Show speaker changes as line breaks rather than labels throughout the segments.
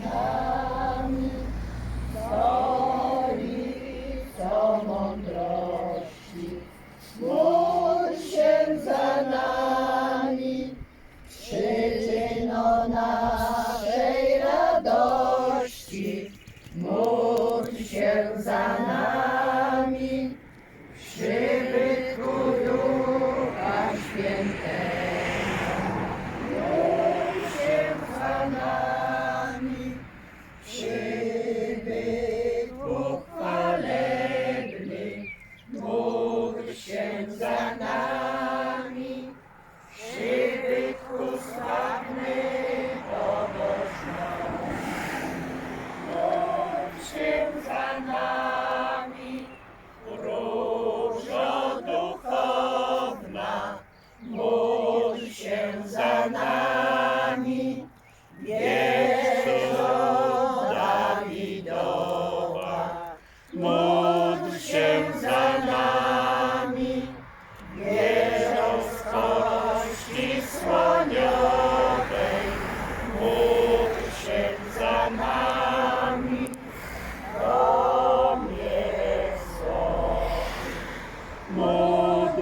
nami soli, co mądrości. Módl się za nami, przyczyno naszej radości. Módl się za nami, przybytku Ducha Świętego. za nami, przybytku sławny Bogoż nasz. Za nami róża duchowna, módl się za nami, Jezus.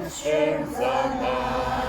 Christians alive.